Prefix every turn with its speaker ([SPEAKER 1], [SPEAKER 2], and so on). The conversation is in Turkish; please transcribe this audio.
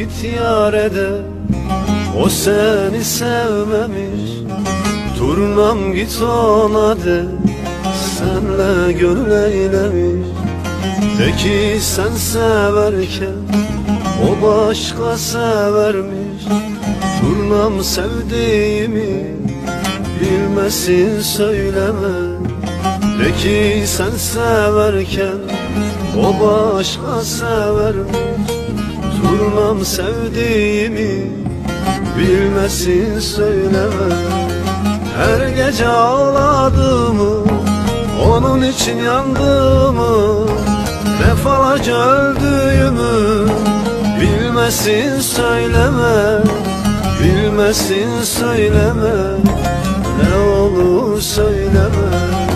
[SPEAKER 1] git yare de O seni sevmemiş. Turnam git ona de Senle gönül eylemiş. De ki sen severken O başka severmiş. Turnam sevdiğimi Bilmesin söyleme. De ki sen severken O başka severmiş Turnam sevdiğimi Bilmesin söyleme Her gece ağladığımı Onun için yandığımı Defalarca öldüğümü Bilmesin söyleme Bilmesin söyleme Ne olur söyleme